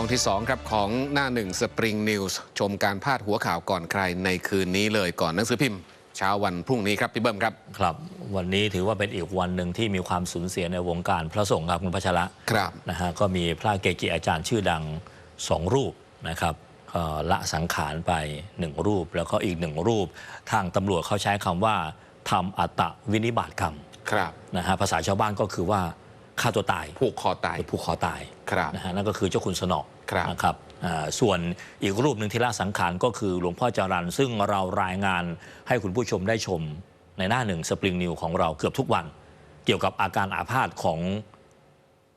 ช่วงที่ 2 ครับของหน้าหนึ่งสปริงนิวส์ชมการพาดหัวข่าวก่อนใครในคืนนี้เลยก่อนหนังสือพิมพ์ เช้าวันพรุ่งนี้ครับพี่เบิ้มครับ ครับ วันนี้ถือว่าเป็นอีกวันหนึ่งที่มีความสูญเสียในวงการพระสงฆ์ครับคุณพัชระครับนะฮะก็มีพระเกจิอาจารย์ชื่อดังสองรูปนะครับก็ละสังขารไปหนึ่งรูป แล้วก็อีกหนึ่งรูป ทางตำรวจเขาใช้คำว่าทำอัตตวินิบาตกรรมครับนะฮะภาษาชาวบ้านก็คือว่า ฆ่าตัวตายผูกคอตายหรือผูกคอตายครับนะฮะนั่นก็คือเจ้าคุณสนอครับนะครับอ่าส่วนอีกรูปหนึ่งที่ละสังขารก็คือหลวงพ่อจรันซึ่งเรารายงานให้คุณผู้ชมได้ชมในหน้าหนึ่งสปริงนิวของเราเกือบทุกวัน เกี่ยวกับอาการอาภาษของ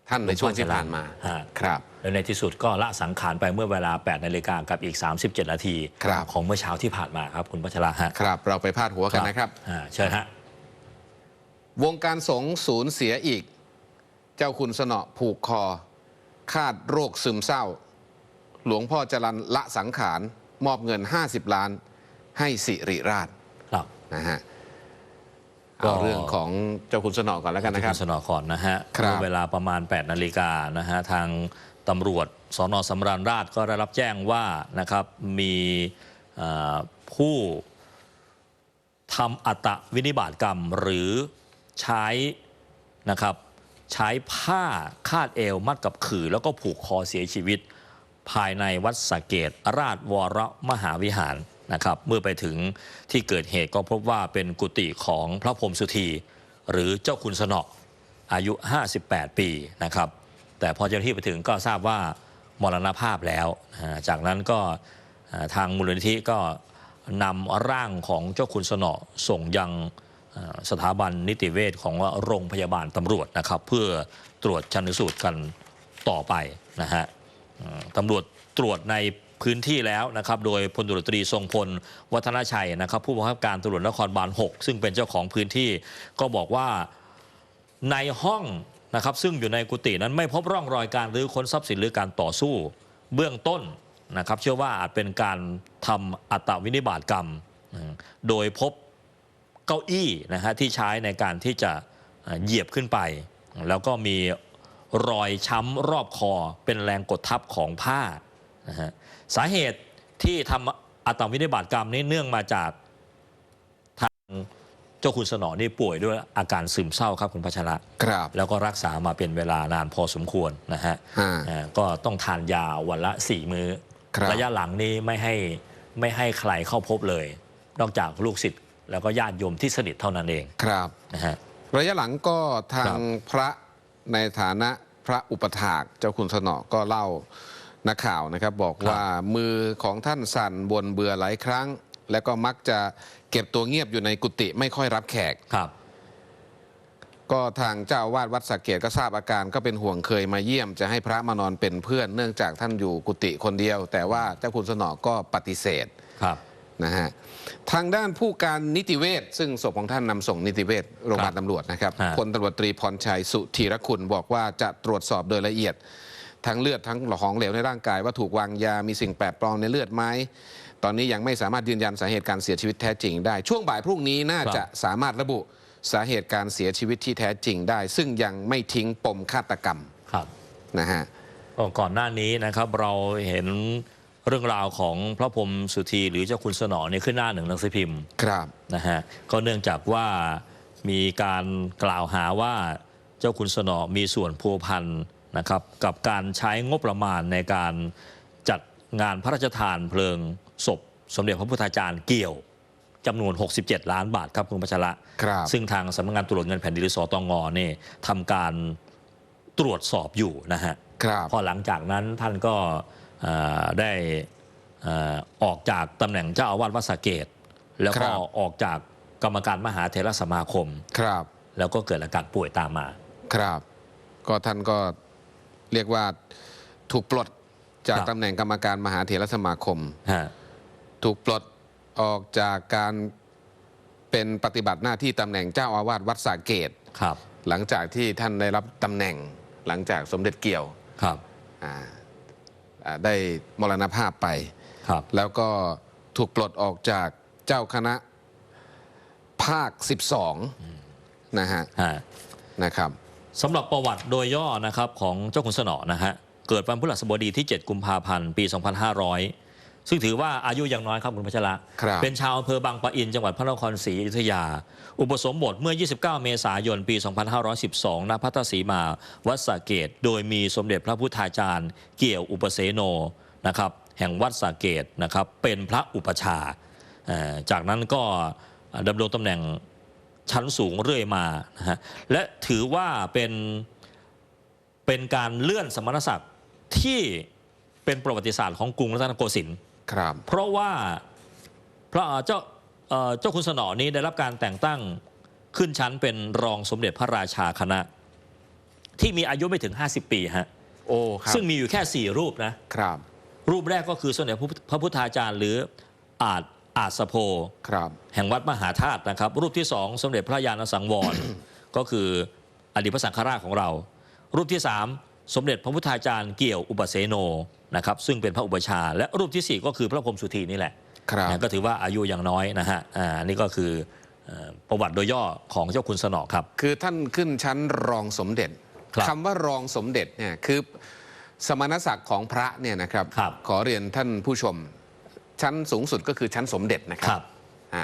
ท่านในช่วงที่ผ่านมาฮะครับและในที่สุดก็ละสังขารไปเมื่อเวลา 8 นาฬิกากับอีก 37 นาทีครับของเมื่อเช้าที่ผ่านมาครับคุณพัชระฮะครับ เราไปพาดหัวกันนะครับอ่าเชิญฮะวงการสงฆ์สูญเสียอีก เจ้าคุณสนอผูกคอ คาดโรคซึมเศร้า หลวงพ่อจรันละสังขาร มอบเงิน 50 ล้าน ให้สิริราชครับนะฮะก็เอาเรื่องของเจ้าคุณสนอก่อนแล้วกันนะครับที่ณสนอคอนนะฮะครับเมื่อเวลาประมาณ 8 นาฬิกานะฮะทางตำรวจสนสำราญราชก็ได้รับแจ้งว่านะครับมีเอ่อผู้ทำอัตวินิบาตกรรมหรือใช้นะครับ ใช้ผ้าคาดเอวมัดกับขื่อ แล้วก็ผูกคอเสียชีวิต ภายในวัดสะเกตราชวรมหาวิหารนะครับ เมื่อไปถึงที่เกิดเหตุก็พบว่าเป็นกุฏิของพระพรหมสุธี หรือเจ้าคุณสนออายุ 58 ปีนะครับ แต่พอเจ้าหน้าที่ไปถึงก็ทราบว่ามรณภาพแล้ว จากนั้นก็ทางมูลนิธิก็นำร่างของเจ้าคุณสนอส่งยัง สถาบันนิติเวชของโรงพยาบาลตำรวจนะครับ เพื่อตรวจชันสูตรกันต่อไปนะฮะตำรวจตรวจในพื้นที่แล้วนะครับ โดยพลตรวจตรีทรงพลวัฒนชัยนะครับ ผู้บังคับการตำรวจนครบาล 6 ซึ่งเป็นเจ้าของพื้นที่ ก็บอกว่าในห้องนะครับ ซึ่งอยู่ในกุฏินั้นไม่พบร่องรอยการรื้อค้นทรัพย์สินหรือการต่อสู้ เบื้องต้นนะครับ เชื่อว่าอาจเป็นการทำอัตวินิบาตกรรม โดยพบ ก้าอี้นะฮะที่ใช้ในการที่จะเอ่อเหยียบขึ้นไป แล้วก็มีรอยช้ำรอบคอเป็นแรงกดทับของผ้านะฮะสาเหตุที่ทำอัตวินิบาตกรรมนี้เนื่องมาจากทางเจ้าคุณสนอนี่ป่วยด้วยอาการซึมเศร้าครับคุณพัชระครับ แล้วก็รักษามาเป็นเวลานานพอสมควรนะฮะอ่าอ่าก็ต้องทานยาวันละสี่มื้อครับระยะหลังนี้ไม่ให้ไม่ให้ใครเข้าพบเลย นอกจากลูกศิษย์ แล้วก็ญาติโยมที่สนิทเท่านั้นเองครับนะฮะระยะหลังก็ทาครังบพระในฐานะพระอุปถากเจ้าคุณสนอก็เล่านักข่าวนะครับ บอกว่ามือของท่านสั่นบนเบื่อหลายครั้ง แล้วก็มักจะเก็บตัวเงียบอยู่ในกุฏิไม่ค่อยรับแขกครับ ก็ทางเจ้าอาวาดวัดสักเกตก็ทราบอาการก็เป็นห่วงเคยมาเยี่ยมจะให้พระมานอนเป็นเพื่อนเนื่องจากท่านอยู่กุฏิคนเดียว แต่ว่าเจ้าคุณสนอก็ปฏิเสธครับ นะฮะทางด้านผู้การนิติเวชซึ่งศพของท่านนำส่งนิติเวชโรงพยาบาลตำรวจนะครับฮะพลตำรวจตรีพรชัยสุธีรคุณบอกว่าจะตรวจสอบโดยละเอียด ทั้งเลือดทั้งของเหลวในร่างกาย ว่าถูกวางยามีสิ่งแปลกปลอมในเลือดไหมตอนนี้ยังไม่สามารถยืนยันสาเหตุการเสียชีวิตแท้จริงได้ ช่วงบ่ายพรุ่งนี้น่าจะสามารถระบุสาเหตุการเสียชีวิตที่แท้จริงได้ ซึ่งยังไม่ทิ้งปมฆาตกรรมครับนะฮะก็ก่อนหน้านี้นะครับเราเห็น เรื่องราวของพระพรหมสุธีหรือเจ้าคุณสนอเนี่ยขึ้นหน้าหนึ่งหนังสือพิมพ์ครับนะฮะก็เนื่องจากว่ามีการกล่าวหาว่าเจ้าคุณสนอมีส่วนพัวพันนะครับกับการใช้งบประมาณในการจัดงานพระราชทานเพลิงศพ สมเด็จพระพุทธาจารย์เกี่ยวจำนวน 67 ล้านบาทครับคุณพัชระครับซึ่งทางสำนักงานตรวจเงินแผ่นดินหรือสตงเนี่ยทำการตรวจสอบอยู่นะฮะครับ พอหลังจากนั้นท่านก็เอ่อ ได้เอ่อออกจากตำแหน่งเจ้าอาวาสวัดสะเกตแล้วก็ครับออกจากกรรมการมหาเถรสมาคมครับ แล้วก็เกิดอาการป่วยตามมา ครับ ก็ท่านก็เรียกว่าถูกปลดจากครับตำแหน่งกรรมการมหาเถรสมาคมฮะถูกปลดออกจากการเป็นปฏิบัติหน้าที่ตำแหน่งเจ้าอาวาสวัดสาเกตครับ หลังจากที่ท่านได้รับตำแหน่งหลังจากสมเด็จเกี่ยวครับอ่าอ่า ได้มรณภาพไปครับแล้วก็ถูกปลดออกจากเจ้าคณะภาค 12นะฮะฮะนะครับสำหรับประวัติโดยย่อนะครับของเจ้าคุณสนอนะฮะเกิดวันพฤหัสบดีที่ 7 กุมภาพันธ์ ปี 2500 ซึ่งถือว่าอายุยังน้อยครับคุณพัชระครับเป็นชาวอำเภอบางปะอิน จังหวัดพระนครศรีอยุธยา อุปสมบทเมื่อ 29 เมษายน ปี 2512 ณ พัทสีมา วัดสระเกตโดยมีสมเด็จพระพุทธาจารย์ เกี่ยวอุปเสโนนะครับแห่งวัดสระเกตนะครับเป็นพระอุปชฌาย์เอ่อจากนั้นก็ดำรงตำแหน่งชั้นสูงเรื่อยมานะฮะและถือว่าเป็นเป็นการเลื่อนสมณศักดิ์ที่เป็นประวัติศาสตร์ของกรุงรัตนโกสินทร์ ครับ เพราะว่าพระเจ้าเอ่อเจ้าคุณสนอนี้ได้รับการแต่งตั้งขึ้นชั้นเป็นรองสมเด็จพระราชาคณะ ที่มีอายุไม่ถึง 50 ปีฮะโอ้ครับซึ่งมีอยู่แค่ 4 รูปนะครับ รูปแรกก็คือสมเด็จพระพุทธพระพุทธาจารย์ หรืออาจอาจสโพครับ แห่งวัดมหาธาตุนะครับ รูปที่สองสมเด็จพระยาณสังวร ก็คืออดีตพระสังฆราชของเรา รูปที่สาม สมเด็จพระพุทธาจารย์เกี่ยวอุปเสโนนะครับซึ่งเป็นพระอุปชฌาย์และรูปที่สี่ก็คือพระพรหมสุธีนี่แหละครับนะก็ถือว่าอายุยังน้อยนะฮะอ่าอันนี่ก็คือเอ่อประวัติโดยย่อของเจ้าคุณสนอครับ คือท่านขึ้นชั้นรองสมเด็จครับคำว่ารองสมเด็จเนี่ยคือสมณศักดิ์ของพระเนี่ยนะครับครับขอเรียนท่านผู้ชม ชั้นสูงสุดก็คือชั้นสมเด็จนะคครัรับอ่า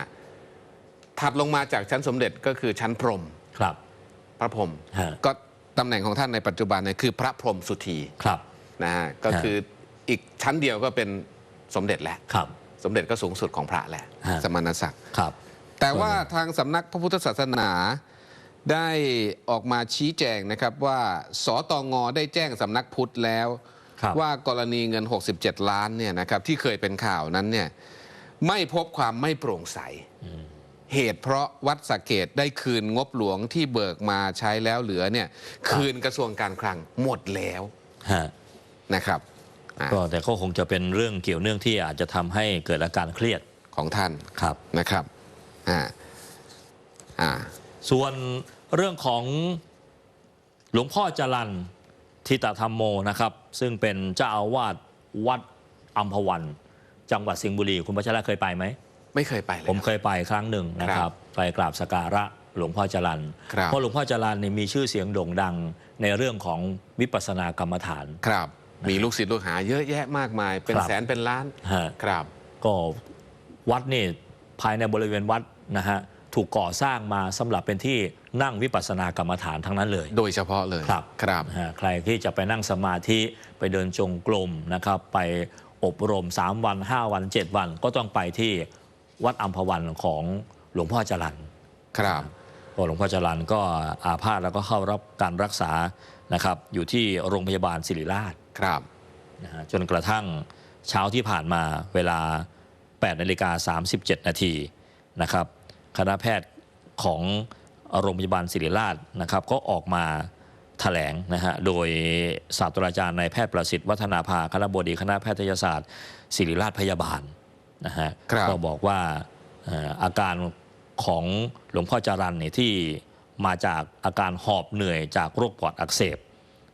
ถัดลงมาจากชั้นสมเด็จก็คือชั้นพรหมครับ พระพรหมฮะก็ ตำแหน่งของท่านในปัจจุบันเนี่ยคือพระพรหมสุธีครับ นะฮะก็ฮะคืออีกชั้นเดียวก็เป็นสมเด็จแหละครับ สมเด็จก็สูงสุดของพระแหละฮะ สมณศักดิ์ ครับ แต่ว่าทางสำนักพระพุทธศาสนาได้ออกมาชี้แจงนะครับว่าสตงได้แจ้งสำนักพุทธแล้ว ครับ ว่ากรณีเงิน 67 ล้านเนี่ยนะครับที่เคยเป็นข่าวนั้นเนี่ยไม่พบความไม่โปร่งใส เหตุเพราะวัดสะเกตได้คืนงบหลวงที่เบิกมาใช้แล้วเหลือเนี่ยคืนกระทรวงการคลังหมดแล้วฮะนะครับอ่าก็แต่ก็คงจะเป็นเรื่องเกี่ยวเนื่องที่อาจจะทำให้เกิดอาการเครียดของท่านครับนะครับอ่าอ่าส่วนเรื่องของหลวงพ่อจรันทิตธรรมโมนะครับ ซึ่งเป็นเจ้าอาวาสวัดอัมพวัน จังหวัดสิงห์บุรี คุณพัชระเคยไปไหม ไม่เคยไปเลยผมเคยไปครั้งหนึ่งนะคครัรับบไปกราบสกการะหลวงพ่อจรันครับเพราะหลวงพ่อจรันนี่มีชื่อเสียงโด่งดังในเรื่องของวิปัสสนากรรมฐานครับ มีลูกศิษย์ลูกหาเยอะแยะมากมาย เป็นครับแสนเป็นล้านฮะครับ ก็วัดนี่ภายในบริเวณวัดนะฮะถูกก่อสร้างมาสำหรับเป็นที่นั่งวิปัสสนากรรมฐานทั้งนั้นเลย โดยเฉพาะเลยครับครับนะฮะใครที่จะไปนั่งสมาธิไปเดินจงกรมนะครับ ไปอบรม 3 วัน 5 วัน 7 วันก็ต้องไปที่ วัดอัมพวันของหลวงพ่อจรันครับก็หลวงพ่อจรันก็อาพาธแล้วก็เข้ารับการรักษานะครับอยู่ที่โรงพยาบาลศิริราชครับนะฮะจนกระทั่งเช้าที่ผ่านมาเวลา8นาฬิกา37 นาทีนะครับคณะแพทย์ของโรงพยาบาลศิริราชนะครับก็ออกมาแถลงนะฮะโดยศาสตราจารย์นายแพทย์ประสิทธิ์วัฒนาภาคณะบดีคณะแพทยศาสตร์ศิริราชพยาบาล นะฮะครับก็บอกว่าเอ่ออาการของหลวงพ่อจรันเนี่ยที่มาจากอาการหอบเหนื่อยจากโรคปอดอักเสบ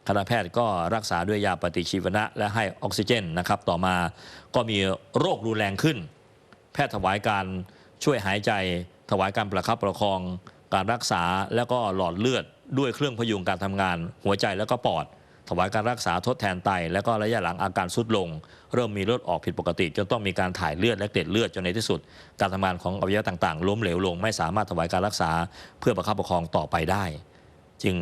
คณะแพทย์ก็รักษาด้วยยาปฏิชีวนะ และให้ออกซิเจนนะครับ ต่อมาก็มีโรครุนแรงขึ้น แพทย์ถวายการช่วยหายใจ ถวายการประคับประคอง การรักษาแล้วก็หลอดเลือดด้วยเครื่องพยุงการทำงาน หัวใจแล้วก็ปอด ถวายการรักษาทดแทนไต แล้วก็ระยะหลังอาการสุดลง เริ่มมีเลือดออกผิดปกติ จนต้องมีการถ่ายเลือดและเกล็ดเลือดจนในที่สุด การทำงานของอวัยวะต่างๆ ล้มเหลวลง ไม่สามารถถวายการรักษาเพื่อประคับประคองต่อไปได้ จึง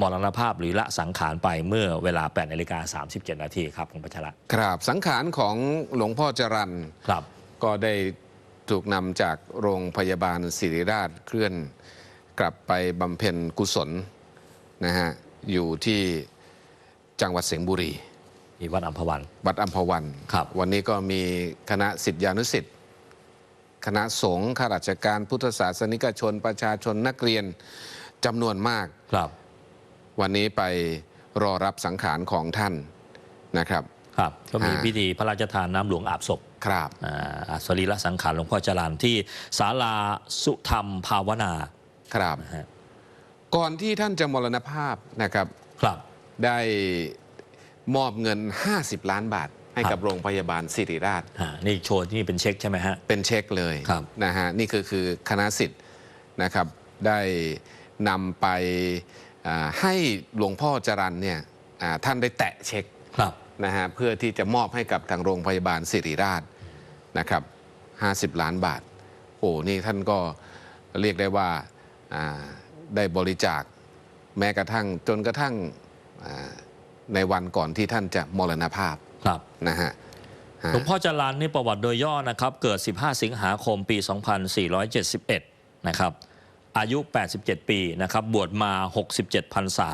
มรณภาพหรือละสังขารไปเมื่อเวลา8นาฬิกา37 นาทีครับคุณพัชระครับ สังขารของหลวงพ่อจรันครับก็ได้ถูกนำจากโรงพยาบาลศิริราชเคลื่อน กลับไปบำเพ็ญกุศลนะฮะ อยู่ที่จังหวัดสิงห์บุรีที่วัดอัมพวัน วัดอัมพวันครับ วันนี้ก็มีคณะสิทธิานุสิทธิ์คณะสงฆ์ข้าราชการพุทธศาสนิกชน ประชาชนนักเรียนจำนวนมากครับ วันนี้ไปรอรับสังขารของท่านนะครับ ครับก็มีอ่าพิธีพระราชทานน้ำหลวงอาบศพครับอ่าสรีระสังขารหลวงพ่อจรันที่ศาลาสุธรรมภาวนา ครับนะฮะ ก่อนที่ท่านจะมรณภาพนะครับครับ ได้มอบเงิน 50 ล้านบาท ให้ครับกับโรงพยาบาลศิริราชอ่านี่โชว์นี่เป็นเช็คใช่ไหมฮะ เป็นเช็คเลยครับนะฮะนี่คือคือคณะสิทธิ์นะครับได้นำไปอ่าให้หลวงพ่อจรันเนี่ยอ่าท่านได้แตะเช็คครับนะฮะเพื่อที่จะมอบให้กับทางโรงพยาบาลสิริราชนะครับ50 ล้านบาท โอ้นี่ท่านก็เรียกได้ว่าอ่า ได้บริจาค แม้กระทั่งจนกระทั่งอ่าในวันก่อนที่ท่านจะมรณภาพครับนะฮะฮะหลวงพ่อจรันนี่ประวัติโดยย่อนะครับ เกิด 15 สิงหาคมปี 2471 นะครับ อายุ 87 ปีนะครับ บวชมา 67พรรษา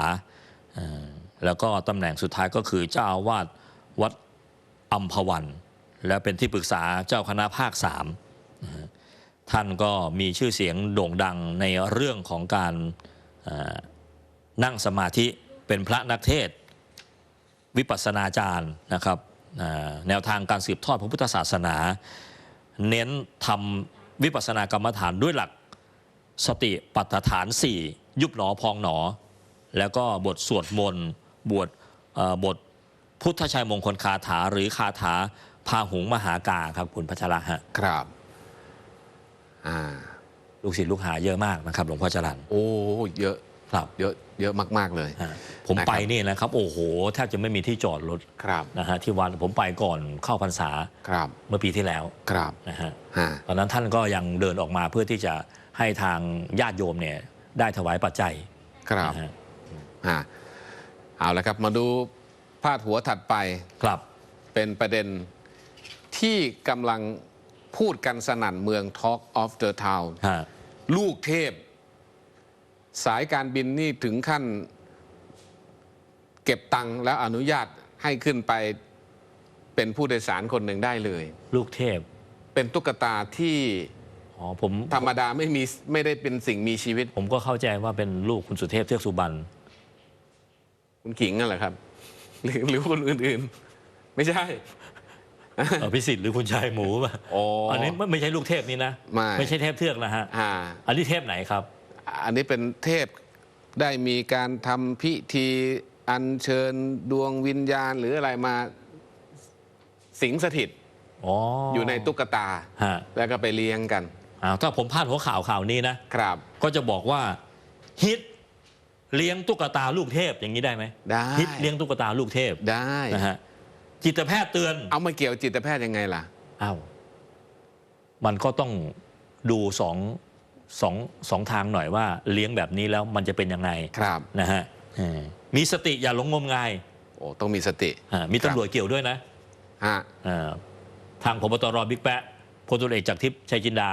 เอ่อแล้วก็ตำแหน่งสุดท้ายก็คือเจ้าอาวาสวัดอัมพวัน และเป็นที่ปรึกษาเจ้าคณะภาคสามนะฮะ ท่านก็มีชื่อเสียงโด่งดังในเรื่องของการนั่งสมาธิเป็นพระนักเทศ วิปัสสนาจารย์นะครับแนวทางการสืบทอดพระพุทธศาสนา เน้นทำวิปัสสนากรรมฐานด้วยหลักสติปัฏฐาน 4 ยุบหนอพองหนอ แล้วก็บทสวดมนต์บทบทพุทธชัยมงคลคาถาหรือคาถาพาหุงมหากาครับคุณพัชระฮะครับ อ่าลูกศิษย์ลูกหาเยอะมากนะครับหลวงพ่อจรันโอ้เยอะครับเยอะเยอะมาก ๆ เลย ฮะผมนะครับไปนี่นะครับ โอ้โหแทบจะไม่มีที่จอดรถครับนะฮะที่วัดผมไปก่อนเข้าพรรษาครับเมื่อปีที่แล้วครับนะฮะฮะตอนนั้นท่านก็ยังเดินออกมาเพื่อที่จะให้ทางญาติโยมเนี่ยได้ถวายปัจจัยครับนะฮะฮะเอาละครับมาดูพาดหัวถัดไปครับ เป็นประเด็นที่กำลัง พูดกันสนั่นเมือง Talk of the Town ฮะลูกเทพ สายการบินนี่ถึงขั้น เก็บตังค์แล้วอนุญาตให้ขึ้นไปเป็นผู้โดยสารคนหนึ่งได้เลย ลูกเทพ เป็นตุ๊กตาที่อ๋อผมธรรมดาไม่มีไม่ได้เป็นสิ่งมีชีวิต ผมก็เข้าใจว่าเป็นลูกคุณสุเทพเทือกสุบรรณคุณขิงนั่นแหละครับ หรือหรือคนอื่นๆ ไม่ใช่เอ่อ พิสิทธิ์หรือคุณชายหมูป่ะอ๋ออัอันนี้ไม่ไม่ใช่ลูกเทพนี่นะไม่ ใช่เทพเทือกนะฮะอ่าอันนี้เทพไหนครับ อันนี้เป็นเทพได้มีการทำพิธีอัญเชิญดวงวิญญาณหรืออะไรมาสิงสถิตอ๋อออยู่ในตุ๊กตา ฮะแล้วก็ไปเลี้ยงกันอ้าวถ้าผมพลาดหัวข่าวข่าวนี้นะ ครับก็จะบอกว่าฮิตเลี้ยงตุ๊กตาลูกเทพอย่างนี้ได้ไหมได้ฮิตเลี้ยงตุ๊กตาลูกเทพได้ นะฮะ จิตแพทย์เตือนเอามาเกี่ยวจิตแพทย์ยังไงล่ะอ้าวมันก็ต้องดูสองสองสองทางหน่อยว่า เลี้ยงแบบนี้แล้วมันจะเป็นยังไงครับนะฮะเออมีสติอย่าหลงงมงายโอ้ต้องมีสติอ่ามีตำรวจเกี่ยวด้วยนะฮะอ่าทางพบตรบิ๊กแปะพลตุลเอกจากทิพย์ชัยจินดา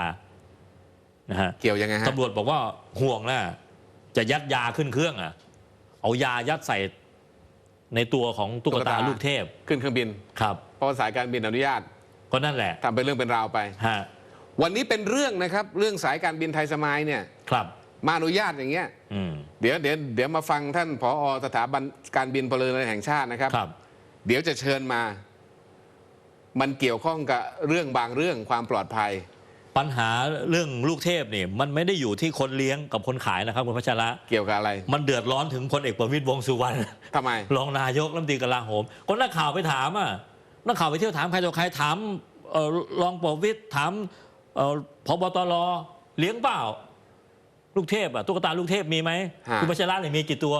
นะฮะเกี่ยวยังไงฮะตำรวจบอกว่าห่วงนะจะยัดยาขึ้นเครื่องอะเอายายัดใส่ ในตัวของตุ๊กตาลูกเทพขึ้นเครื่องบินครับเพราะสายการบินอนุญาตก็นั่นแหละทำเป็นเรื่องเป็นราวไปฮะวันนี้เป็นเรื่องนะครับ เรื่องสายการบินไทยสมายเนี่ยครับมาอนุญาตอย่างเงี้ยอืมเดี๋ยวเดี๋ยวเดี๋ยวมาฟังท่านผอสถาบันการบินพลเรือนแห่งชาตินะครับครับเดี๋ยวจะเชิญมา มันเกี่ยวข้องกับเรื่องบางเรื่องความปลอดภัย ปัญหาเรื่องลูกเทพเนี่ยมันไม่ได้อยู่ที่คนเลี้ยงกับคนขายนะครับคุณพัชระ เกี่ยวกับอะไร มันเดือดร้อนถึงพลเอกประวิตยวงษ์สุวรรณทำไม รองนายกรัฐมนตรีกลาโหมก็นักข่าวไปถามอะนักข่าวไปเที่ยวถามใครต่อใครถามเอ่อรองประวิตยถามเอ่อพบตรเลี้ยงเปล่า ลูกเทพอะตุ๊กตาลูกเทพมีไหมฮะ คุณพัชระเนี่ยมีกี่ตัว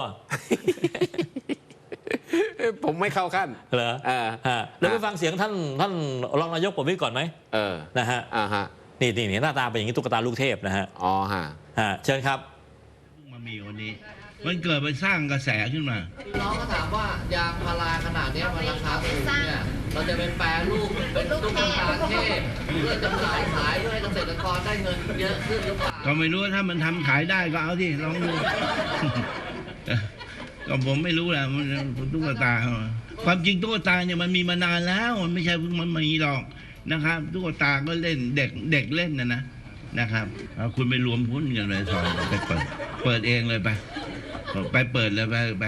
เอ้ยผมไม่เข้าขั้น เหรอเออฮะแล้วไปฮะ ฟังเสียงท่านท่านรองนายกประวิตยก่อนไหมเออนะฮะ อ่าฮะ นี่นี่นี่หน้าตาเป็นอย่างนี้ตุ๊กตาลูกเทพนะฮะอ๋อฮะฮะเชิญครับเพิ่งมามีวันนี้ มันเกิดไปสร้างกระแสขึ้นมาน้องก็ถามว่ายางพาราขนาดเนี้ยมันราคาสูงเนี่ยเราจะเป็นแปรรูปเป็นตุ๊กตาเทพเพื่อจำหน่ายขายเพื่อให้เกษตรกรได้เงินเยอะขึ้นหรือเปล่าก็ไม่รู้ว่าถ้ามันทำขายได้ก็เอาที่ลองดู ก็ผมไม่รู้แหละมันตุ๊กตา ความจริงตุ๊กตาเนี่ยมันมีมานานแล้ว มันไม่ใช่เพิ่งมันมีหรอก นะครับตุ๊กตาก็เล่นเด็กเด็กเล่นนะนะนะครับเอาคุณไปรวมหุ้นกันเลยสอนไปเปิดเปิดเองเลยไปไปเปิดเลยไปไป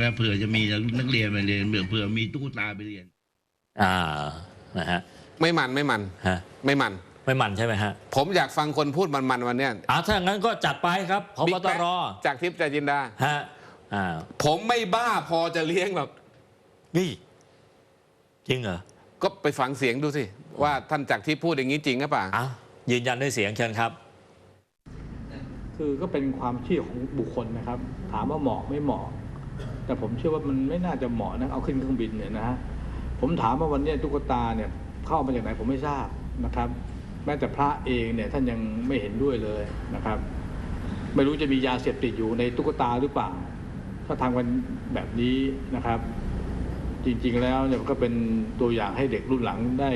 แล้วเผื่อจะมีนักเรียนไปเรียนเผื่อเผื่อมีตุ๊กตาไปเรียน อ่านะฮะไม่มันไม่มันฮะไม่มันไม่มันใช่ไหมฮะ ผมอยากฟังคนพูดมันๆวันเนี้ยอ่าถ้างั้นก็จัดไปครับพบบิ๊กตแป๊ะรจากทิพย์ใจจินดาฮะอ่าผมไม่บ้าพอจะเลี้ยงหรอกนี่จริงเหรอก็ไปฟังเสียงดูสิ ว่าท่านจากทิพย์พูดอย่างนี้จริงหรือเปล่าอ้าวยืนยันด้วยเสียงเชิญครับ คือก็เป็นความเชื่อของบุคคลนะครับ ถามว่าเหมาะไม่เหมาะ แต่ผมเชื่อว่ามันไม่น่าจะเหมาะนะเอาขึ้นเครื่องบินเนี่ยนะฮะผมถามว่าวันเนี้ยตุ๊กตาเนี่ยเข้ามาจากไหนผมไม่ทราบนะครับ แม้แต่พระเองเนี่ยท่านยังไม่เห็นด้วยเลยนะครับ ไม่รู้จะมียาเสพติดอยู่ในตุ๊กตาหรือเปล่า ถ้าทำกันแบบนี้นะครับ จริงๆแล้วเนี่ยมันก็เป็นตัวอย่างให้เด็กรุ่นหลังได้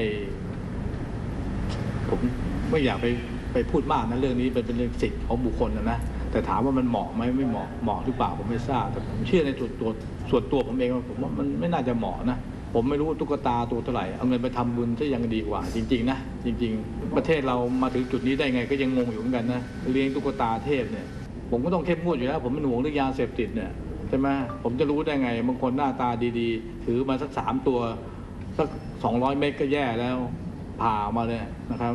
ผมไม่อยากไปไปพูดมากนะเรื่องนี้เป็นเป็นเรื่องสิทธิ์ของบุคคลนะนะแต่ถามว่ามันเหมาะไหมไม่เหมาะเหมาะหรือเปล่าผมไม่ทราบแต่ผมเชื่อในส่วตัวส่วนตัวผมเองว่าผมว่ามันไม่น่าจะเหมาะนะผมไม่รู้ตุ๊กตาตัวเท่าไหร่เอาเงินไปทำบุญซะยังดีกว่า จริงๆนะจริง ๆ ประเทศเรามาถึงจุดนี้ได้ไงก็ยังงงอยู่เหมือนกันนะเลี้ยงตุ๊กตาเทพเนี่ยผมก็ต้องเข้มงวดอยู่แล้ว ผมเป็นห่วงเรื่องยาเสพติดเนี่ยใช่ไหมผมจะรู้ได้ไงบางคนหน้าตาดีๆ ถือมาสักสามตัวสักสองร้อยเมตรก็แย่แล้ว ผ่าออกมาเลยนะครับ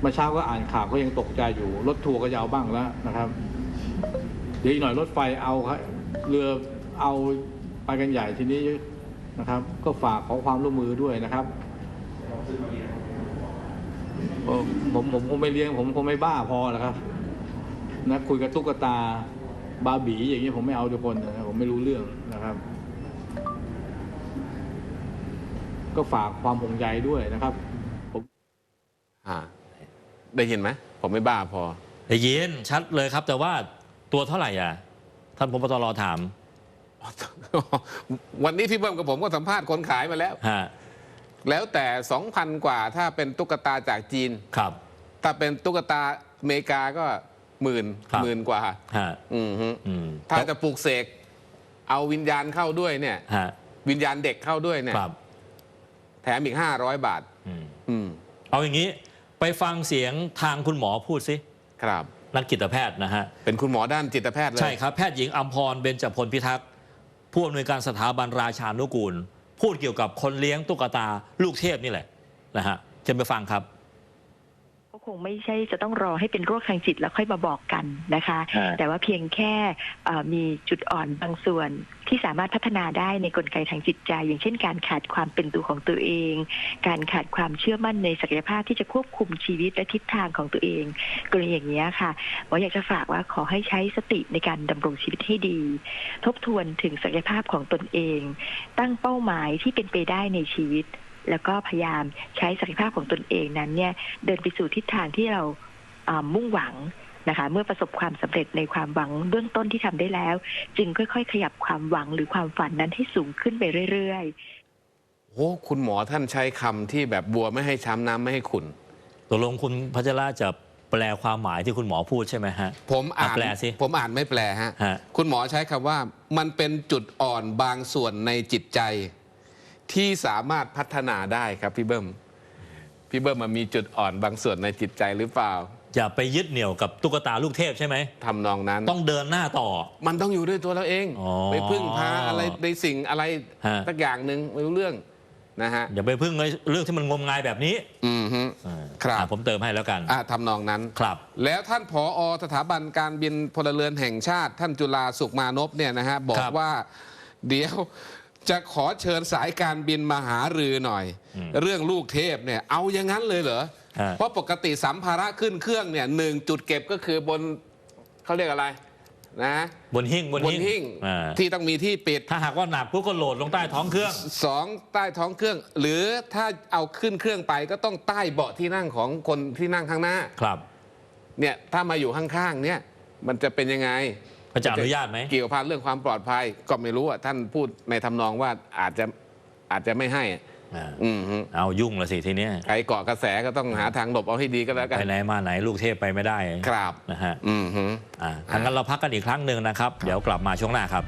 เมื่อเช้าก็อ่านข่าวก็ยังตกใจอยู่ รถทัวร์ก็จะเอาบ้างแล้วนะครับเดี๋ยวอีกหน่อยรถไฟเอาครับเรือเอาไปกันใหญ่ทีนี้นะครับ ก็ฝากขอความร่วมมือด้วยนะครับผมผมคงไม่เลี้ยง ผมคงไม่บ้าพอแล้วครับนะคุยกับตุ๊กตาบาบีอย่างนี้ผมไม่เอาทุกคนนะผมไม่รู้เรื่องนะครับ ก็ฝากความห่วงใยด้วยนะครับ อ่า ได้ยินไหมผมไม่บ้าพอ ได้ยินชัดเลยครับ แต่ว่าตัวเท่าไหร่อะ ท่านพบตรถาม วันนี้พี่เบิ้มกับผมก็สัมภาษณ์คนขายมาแล้ว ฮะ แล้วแต่2,000กว่าถ้าเป็นตุ๊กตาจากจีน ครับ ถ้าเป็นตุ๊กตาอเมริกาก็หมื่นครับ หมื่นกว่า ฮะ อืมฮึอืมถ้าจะปลูกเสกเอาวิญญาณเข้าด้วยเนี่ย ฮะ วิญญาณเด็กเข้าด้วยเนี่ย ครับ แถมอีก500บาท อืมอืม เอาอย่างนี้ ไปฟังเสียงทางคุณหมอพูดสิครับ นักจิตแพทย์นะฮะ เป็นคุณหมอด้านจิตแพทย์เลย ใช่ครับ แพทย์หญิงอัมพร เบญจพลพิทักษ์ผู้อำนวยการสถาบันราชานุกูล พูดเกี่ยวกับคนเลี้ยงตุ๊กตาลูกเทพนี่แหละนะฮะเชิญไปฟังครับก็ คงไม่ใช่จะต้องรอให้เป็นโรคทางจิตแล้วค่อยมาบอกกันนะคะฮะแต่ว่าเพียงแค่เอ่อมีจุดอ่อนบางส่วนที่สามารถพัฒนาได้ในกลไกทางจิตใจ อย่างเช่น การขาดความเป็นตัวของตัวเอง การขาดความเชื่อมั่นในศักยภาพที่จะควบคุมชีวิตและทิศทางของตัวเองกรณีอย่างนี้ยค่ะหมออยากจะฝากว่าขอให้ใช้สติในการดำรงชีวิตให้ดี ทบทวนถึงศักยภาพของตนเอง ตั้งเป้าหมายที่เป็นไปได้ในชีวิต แล้วก็พยายามใช้ศักยภาพของตนเองนั้นเนี่ยเดินไปสู่ทิศทางที่เราอ่ามุ่งหวังนะคะเมื่อประสบความสำเร็จในความหวังเบื้องต้นที่ทำได้แล้ว จึงค่อย ๆ ขยับความหวังหรือความฝันนั้นให้สูงขึ้นไปเรื่อยๆโอ้คุณหมอท่านใช้คำที่แบบบัวไม่ให้ช้ำน้ำไม่ให้ขุนตกลงคุณพัชราจะแปลความหมายที่คุณหมอพูดใช่ไหมฮะ ผมอ่านอะแปลสิผมอ่านไม่แปลฮะฮะคุณหมอใช้คำว่ามันเป็นจุดอ่อนบางส่วนในจิตใจ ที่สามารถพัฒนาได้ครับพี่เบิ้มพี่เบิ้มมันมีจุดอ่อนบางส่วนในจิตใจหรือเปล่า อย่าไปยึดเหนี่ยวกับตุ๊กตาลูกเทพใช่ไหม ทำนองนั้น ต้องเดินหน้าต่อ มันต้องอยู่ด้วยตัวเราเอง อ๋อไปพึ่งพาอะไรในสิ่งอะไรฮะ สักอย่างหนึ่งไม่รู้เรื่องนะฮะ อย่าไปพึ่งไอ้เรื่องที่มันงมงายแบบนี้อืมฮึ อ่าครับ อะผมเติมให้แล้วกัน อะทำนองนั้น ครับ แล้วท่านผอสถาบันการบินพลเรือนแห่งชาติ ท่านจุลาสุขมานพเนี่ยนะฮะ บอคกรับ ว่า เดี๋ยว จะขอเชิญสายการบินมาหารือหน่อยอืมเรื่องลูกเทพเนี่ยเอาอย่างนั้นเลยเหรอ ฮะ เพราะปกติสัมภาระขึ้นเครื่องเนี่ยหนึ่งจุดเก็บก็คือบนเขาเรียกอะไรนะบนหิ้งบนบนหิ้งหิ้งอ่าที่ต้องมีที่ปิดถ้าหากว่าหนักปุ๊บก็โหลดลงใต้ท้องเครื่อง สองใต้ท้องเครื่อง หรือถ้าเอาขึ้นเครื่องไปก็ต้องใต้เบาะที่นั่งของคนที่นั่งข้างหน้า ครับ เนี่ยถ้ามาอยู่ข้างๆเนี่ยมันจะเป็นยังไง เขาจะอนุญาตไหมเกี่ยวพันเรื่องความปลอดภัยก็ไม่รู้อะท่านพูดในทำนองว่าอาจจะอาจจะไม่ให้อะอ่าอืมฮึเอายุ่งละสิทีเนี้ยใครเกาะกระแสก็ต้องหาทางหลบเอาให้ดีก็แล้วกันไปไหนมาไหนลูกเทพไปไม่ได้ครับนะฮะอืมฮึอ่าทางนั้นเราพักกันอีกครั้งหนึ่งนะครับ เดี๋ยวกลับมาช่วงหน้าครับ